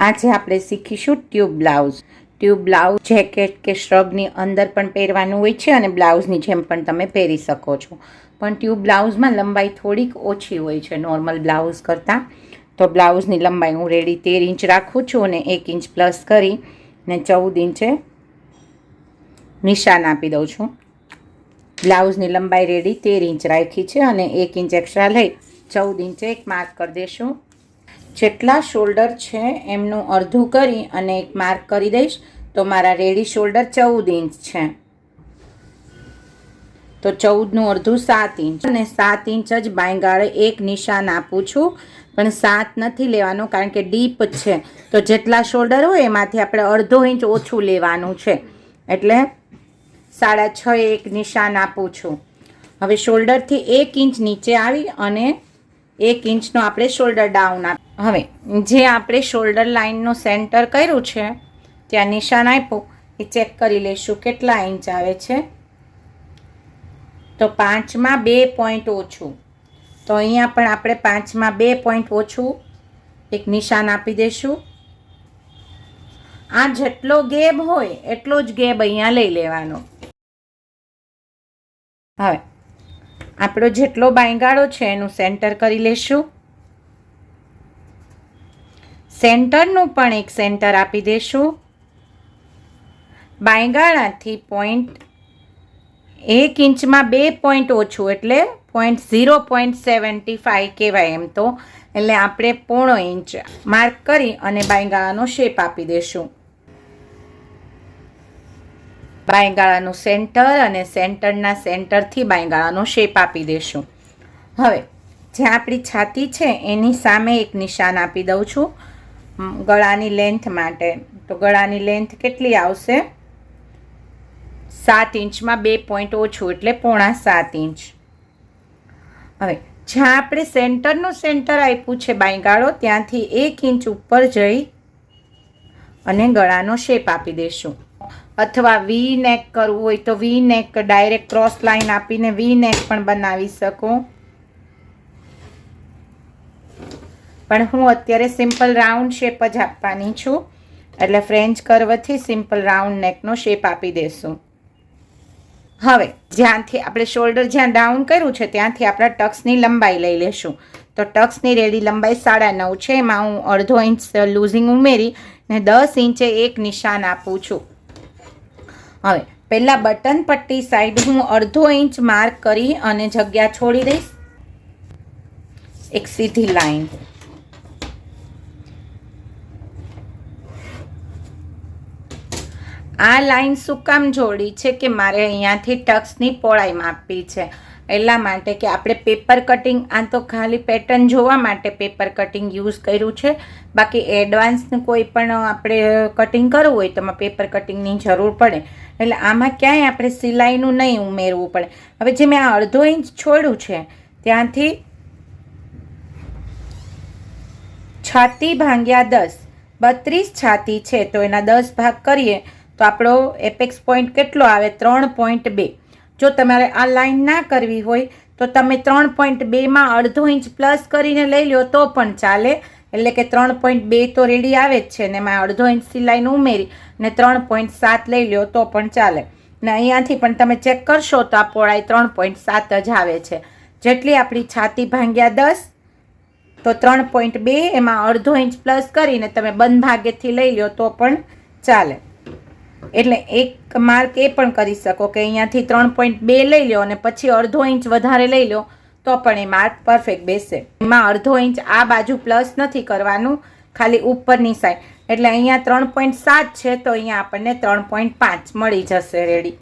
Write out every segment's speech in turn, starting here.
આજે આપણે શીખીશું tube blouse. Tube blouse jacket કે શ્રગની અંદર પણ પહેરવાનું હોય છે અને બ્લાઉઝની જેમ પણ તમે પહેરી શકો છો. પણ ટ્યુબ બ્લાઉઝમાં લંબાઈ થોડીક ઓછી હોય છે નોર્મલ બ્લાઉઝ કરતાં. તો બ્લાઉઝની લંબાઈ હું રેડી તેર ઇંચ રાખું છું અને એક ઇંચ પ્લસ કરી ને ચૌદ ઇંચે નિશાન આપી દઉં છું. બ્લાઉઝની લંબાઈ રેડી તેર ઇંચ રાખી છે અને એક ઇંચ એક્સ્ટ્રા લઈ ચૌદ ઇંચે એક માર્ક કરી દઈશું જેટલા શોલ્ડર છે એમનું અડધું કરી અને એક માર્ક કરી દઈશ. તો મારા રેડી શોલ્ડર ચૌદ ઇંચ છે. તો ચૌદનું અડધું સાત ઇંચ. અને સાત ઇંચ જ બાંયગાળે એક નિશાન આપું છું. પણ સાત નથી લેવાનું કારણ કે ડીપ છે. તો જેટલા શોલ્ડર હોય એમાંથી આપણે અડધો ઇંચ ઓછું લેવાનું છે. એટલે સાડા છ એક નિશાન આપું છું. હવે શોલ્ડરથી એક ઇંચ નીચે આવી અને એક ઇંચનો આપણે શોલ્ડર ડાઉન આપ હવે, જે આપણે શોલ્ડર લાઇનનું સેન્ટર કર્યું છે, ત્યાં નિશાન આપ્યું, એ ચેક કરી લઈશું કેટલા ઇંચ આવે છે. તો પાંચમાં બે પોઈન્ટ ઓછું. તો અહીંયા પણ આપણે પાંચમાં બે પોઈન્ટ ઓછું એક નિશાન આપી દઈશું. આ જેટલો ગેબ હોય, એટલો જ ગેબ અહીંયા લઈ લેવાનો. હવે, આપણો જેટલો બાંયગાળો છે, એનું સેન્ટર કરી લેશું સેન્ટરનું પણ એક સેન્ટર આપી દઈશું બાંયગાળાથી પોઈન્ટ એક ઇંચમાં બે પોઈન્ટ ઓછું એટલે point zero point seventy five કહેવાય એમ તો. એટલે આપણે પોણો ઇંચ માર્ક કરી અને બાયગાળાનો શેપ આપી દઈશું બાયગાળાનું સેન્ટર અને સેન્ટરના સેન્ટરથી બાયગાળાનો શેપ આપી દઈશું હવે, જે આપણી છાતી છે, એની સામે એક નિશાન આપી દઉં છું. ગળાની લેન્થ માટે. તો ગળાની લેન્થ કેટલી આવશે? સાત ઇંચમાં બે પોઈન્ટ ઓછું એટલે પોણા સાત ઇંચ. હવે, જ્યાં આપણે સેન્ટરનું સેન્ટર આપ્યું છે બાંયગાળો, ત્યાંથી એક ઇંચ ઉપર જઈ અને ગળાનો શેપ આપી દઈશું. અથવા વી નેક કરવું હોય તો વી નેક ડાયરેક્ટ ક્રોસ લાઈન આપીને વી નેક પણ બનાવી શકો. પણ હું અત્યારે સિમ્પલ રાઉન્ડ શેપ જ આપવાની છું. એટલે ફ્રેન્ચ કર્વથી સિમ્પલ રાઉન્ડ નેકનો શેપ આપી દઈશું હવે, જ્યાંથી આપણે શોલ્ડર જ્યાં ડાઉન કર્યું છે, ત્યાંથી આપણે ટક્સની લંબાઈ લઈ લેશું. તો ટક્સની રેડી લંબાઈ સાડા નવ છે, એમાં હું અડધો ઇંચ લૂઝિંગ ઉમેરી ને દસ ઇંચે એક નિશાન આપું છું. હવે, પહેલાં બટન પટ્ટી સાઈડ હું અડધો ઇંચ માર્ક કરી અને જગ્યા છોડી દઈશ. એક સીધી લાઈન. આ લાઈન શું કામ જોડી છે કે મારે અહીંયાથી ટક્સની પહોળાઈ માપવી છે? એટલા માટે કે આપણે પેપર કટિંગ, આ તો ખાલી પેટર્ન જોવા માટે પેપર કટિંગ યુઝ કર્યું છે. બાકી એડવાન્સ કોઈ પણ આપણે કટિંગ કરવું હોય તો એમાં પેપર કટિંગની જરૂર પડે. એટલે આમાં ક્યાંય આપણે સિલાઈનું નહીં ઉમેરવું પડે. હવે જે મેં આ અડધો ઇંચ છોડ્યું છે, ત્યાંથી છાતી ભાંગ્યા દસ. બત્રીસ છાતી છે, તો એના દસ ભાગ કરીએ. તો આપણો એપેક્સ પોઈન્ટ કેટલો આવે? ત્રણ પોઈન્ટ બે. જો તમારે આ લાઈન ના કરવી હોય, તો તમે ત્રણ પોઈન્ટ બેમાં અડધો ઇંચ પ્લસ કરીને લઈ લો તો પણ ચાલે. એટલે કે ત્રણ પોઈન્ટ બે તો રેડી આવે જ છે, ને એમાં અડધો ઇંચથી લાઈન ઉમેરી, ને ત્રણ પોઈન્ટ સાત લઈ લો તો પણ ચાલે. ને અહીંયાથી પણ તમે ચેક કરશો, તો આ પહોળાઈ ત્રણ પોઈન્ટ સાત જ આવે છે. જેટલી આપણી છાતી ભાંગ્યા દસ, તો ત્રણ પોઈન્ટ બે, એમાં અડધો ઇંચ પ્લસ કરીને તમે બંધ ભાગેથી લઈ લો તો પણ ચાલે. એટલે એક માર્ક એ પણ કરી શકો કે અહીંયાથી ત્રણ પોઈન્ટ બે લઈ લો અને પછી અડધો ઇંચ વધારે લઈ લો, તો પણ એ માર્ક પરફેક્ટ બેસે. એમાં અડધો ઇંચ આ બાજુ પ્લસ નથી કરવાનું, ખાલી ઉપરની સાઈડ એટલે અહીંયા ત્રણ પોઈન્ટ સાત છે, તો અહીંયા આપણને ત્રણ પોઈન્ટ પાંચ મળી જશે રેડી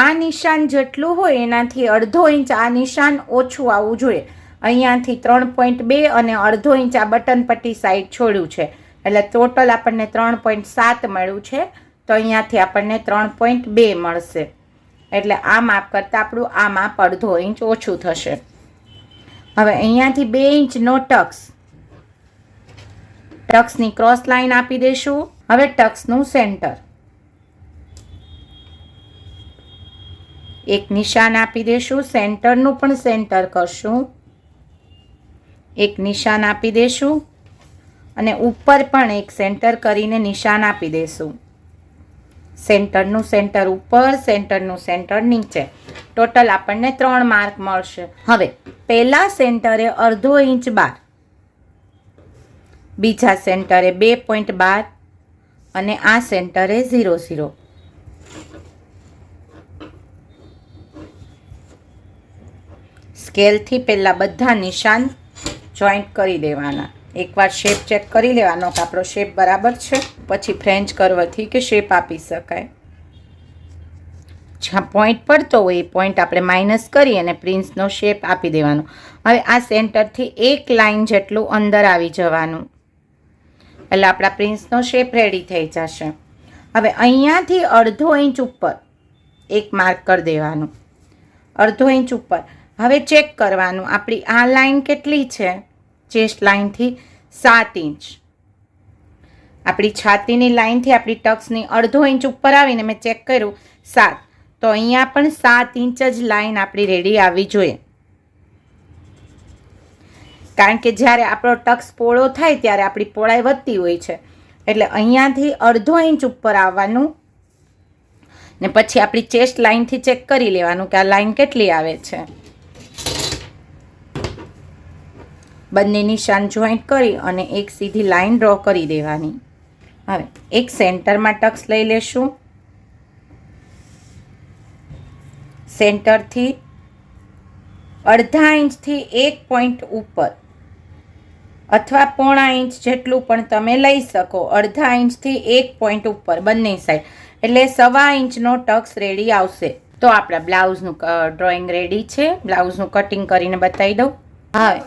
આ નિશાન જેટલું હોય એનાથી અડધો ઇંચ આ નિશાન ઓછું આવવું જોઈએ. અહીંયાથી ત્રણ પોઈન્ટ બે અને અડધો ઇંચ આ બટન પટ્ટી સાઈડ છોડ્યું છે. એટલે ટોટલ આપણને ત્રણ પોઈન્ટ સાત મળ્યું છે. તો અહીંયાથી આપણને ત્રણ પોઈન્ટ બે મળશે. એટલે આ માપ કરતાં આપણું આ માપ અડધો ઇંચ ઓછું થશે. હવે અહીંયાથી બે ઇંચનો ટક્સ. ટક્સની ક્રોસ લાઇન આપી દઈશું. હવે ટક્સનું સેન્ટર એક નિશાન આપી દઈશું. સેન્ટરનું પણ સેન્ટર કરશું. એક નિશાન આપી દઈશું. અને ઉપર પણ એક સેન્ટર કરીને નિશાન આપી દઈશું. સેન્ટરનું સેન્ટર ઉપર, સેન્ટરનું સેન્ટર નીચે. ટોટલ આપણને ત્રણ માર્ક મળશે. હવે, પહેલા સેન્ટરે અડધો ઇંચ બાર. બીજા સેન્ટરે બે પોઈન્ટ બાર. અને આ સેન્ટરે ઝીરો ઝીરો. સ્કેલથી પહેલાં બધા નિશાન જોઈન્ટ કરી દેવાના. એકવાર શેપ ચેક કરી લેવાનો કે આપણો શેપ બરાબર છે. પછી ફ્રેન્ચ કરવાથી કે શેપ આપી શકાય. જ્યાં પોઈન્ટ પડતો હોય એ પોઈન્ટ આપણે માઇનસ કરી અને પ્રિન્સનો શેપ આપી દેવાનો. હવે આ સેન્ટરથી એક લાઇન જેટલું અંદર આવી જવાનું. એટલે આપણા પ્રિન્સનો શેપ રેડી થઈ જશે. હવે અહીંયાથી અડધો ઇંચ ઉપર એક માર્ક કરી દેવાનું. અડધો ઇંચ ઉપર. હવે ચેક કરવાનું. આપણી આ લાઇન કેટલી છે? ચેસ્ટ લાઇનથી સાત ઇંચ. આપણી છાતીની લાઇનથી આપણી ટક્સની અડધો ઇંચ ઉપર આવીને મેં ચેક કર્યું, સાત. તો અહીંયા પણ સાત ઇંચ જ લાઈન આપણી રેડી આવવી જોઈએ. કારણ કે જ્યારે આપણો ટક્સ પોળો થાય ત્યારે આપણી પોળાઈ વધતી હોય છે. એટલે અહીંયાથી અડધો ઇંચ ઉપર આવવાનું ને પછી આપણી ચેસ્ટ લાઇનથી ચેક કરી લેવાનું કે આ લાઇન કેટલી આવે છે. બંને નિશાન જોઈન્ટ કરી અને એક સીધી લાઇન ડ્રો કરી દેવાની. હવે એક સેન્ટરમાં ટક્સ લઈ લેશું. સેન્ટરથી અડધા ઇંચથી એક પોઈન્ટ ઉપર અથવા પોણા ઇંચ જેટલું પણ તમે લઈ શકો. અડધા ઇંચથી એક પોઈન્ટ ઉપર બંને સાઈડ એટલે સવા ઇંચનો ટક્સ રેડી આવશે. તો આપણા બ્લાઉઝનું ડ્રોઈંગ રેડી છે. બ્લાઉઝનું કટિંગ કરીને બતાવી દઉં. હવે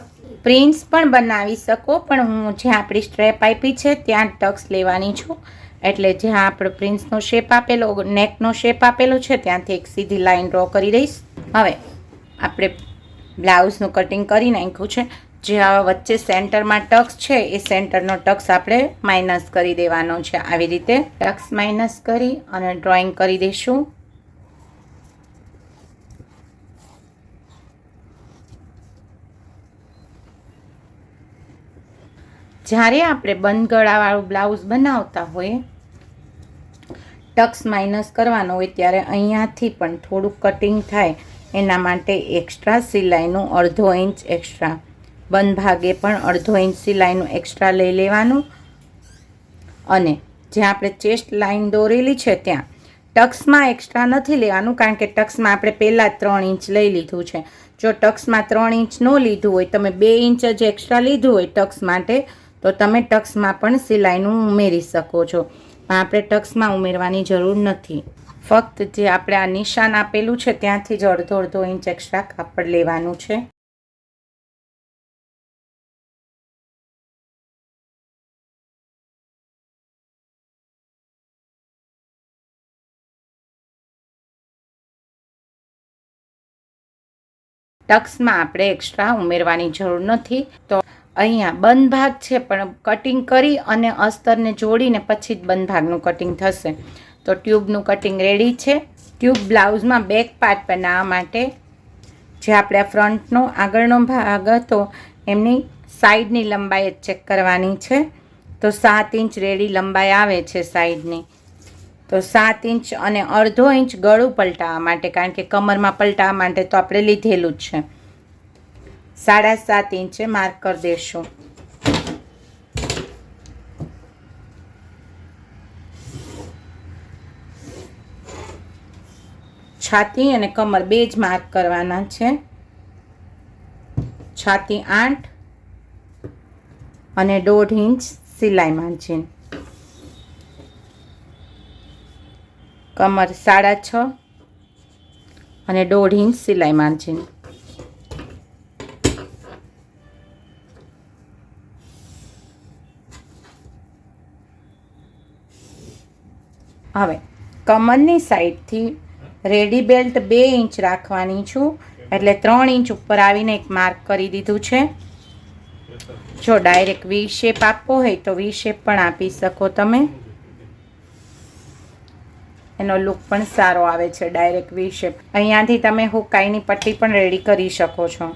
પ્રિન્સ પણ બનાવી શકો, પણ હું જ્યાં આપણી સ્ટ્રેપ આપી છે ત્યાં ટક્સ લેવાની છું. એટલે જ્યાં આપણો પ્રિન્સનો શેપ આપેલો નેકનો શેપ આપેલો છે, ત્યાંથી એક સીધી લાઈન ડ્રો કરી દઈશ. હવે આપણે બ્લાઉઝનું કટિંગ કરી નાખ્યું છે. જે હવે વચ્ચે સેન્ટરમાં ટક્સ છે, એ સેન્ટરનો ટક્સ આપણે માઇનસ કરી દેવાનો છે. આવી રીતે ટક્સ માઇનસ કરી અને ડ્રોઈંગ કરી દઈશું. જ્યારે આપણે બંધ ગળાવાળું બ્લાઉઝ બનાવતા હોઈએ ટક્સ માઇનસ કરવાનો હોય, ત્યારે અહીંયાથી પણ થોડુંક કટિંગ થાય. એના માટે એક્સ્ટ્રા સિલાઈનું અડધો ઇંચ એક્સ્ટ્રા. બંધ ભાગે પણ અડધો ઇંચ સિલાઈનું એક્સ્ટ્રા લઈ લેવાનું. અને જ્યાં આપણે ચેસ્ટ લાઇન દોરેલી છે ત્યાં, ટક્સમાં એક્સ્ટ્રા નથી લેવાનું, કારણ કે ટક્સમાં આપણે પહેલાં ત્રણ ઇંચ લઈ લીધું છે. જો ટક્સમાં ત્રણ ઇંચ ન લીધું હોય, તમે બે ઇંચ જ એક્સ્ટ્રા લીધું હોય, ટક્સ માટે તો તમે ટક્સમાં પણ સિલાઈનું ઉમેરી શકો છો. પણ આપણે ટક્સમાં ઉમેરવાની જરૂર નથી. ફક્ત જે આપણે આ નિશાન આપેલું છે, ત્યાંથી જ અડધો અડધો ઇંચ એક્સ્ટ્રા કાપડ લેવાનું છે. ટક્સમાં આપણે એક્સ્ટ્રા ઉમેરવાની જરૂર નથી. તો અહીંયા બંધ ભાગ છે, પણ કટિંગ કરી અને અસ્તરને જોડીને પછી જ બંધ ભાગનું કટિંગ થશે. તો ટ્યુબનું કટિંગ રેડી છે. ટ્યુબ બ્લાઉઝમાં બેક પાર્ટ બનાવવા માટે જે આપણે ફ્રન્ટનો આગળનો ભાગ હતો, એમની સાઈડની લંબાઈ જ ચેક કરવાની છે. તો સાત ઇંચ રેડી લંબાઈ આવે છે સાઈડની તો સાત ઇંચ અને અડધો ઇંચ ગળું પલટાવવા માટે, કારણ કે કમરમાં પલટાવવા માટે તો આપણે લીધેલું જ છે. સાડા સાત ઇંચે માર્ક કરી દેશું. છાતી અને કમર બે જ માર્ક કરવાના છે. છાતી આઠ અને દોઢ ઇંચ સિલાઈ માર્જિન કમર સાડા છ અને દોઢ ઇંચ સિલાઈ માર્જિન હવે, કમરની સાઈડથી રેડી બેલ્ટ બે ઇંચ રાખવાની છું. એટલે ત્રણ ઇંચ ઉપર આવીને એક માર્ક કરી દીધું છે. જો ડાયરેક્ટ વી શેપ આપવો હોય તો વી શેપ પણ આપી શકો તમે. એનો લુક પણ સારો આવે છે, ડાયરેક્ટ વી શેપ. અહીંયાથી તમે હુકાઈની પટ્ટી પણ રેડી કરી શકો છો.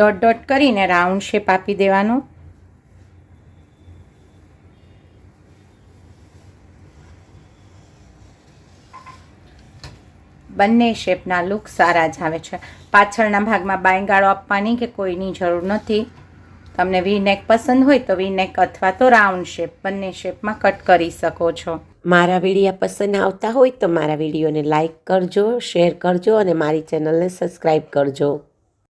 ડોટ ડોટ કરીને રાઉન્ડ શેપ આપી દેવાનો. બંને શેપના લુક સારા જ આવે છે. પાછળના ભાગમાં બાયંગાળો આપવાની કે કોઈની જરૂર નથી. તમને વી નેક પસંદ હોય તો વી નેક અથવા તો રાઉન્ડ શેપ બંને શેપમાં કટ કરી શકો છો. મારા વિડીયા પસંદ આવતા હોય તો મારા વિડીયોને લાઇક કરજો, શેર કરજો અને મારી ચેનલને સબસ્ક્રાઈબ કરજો.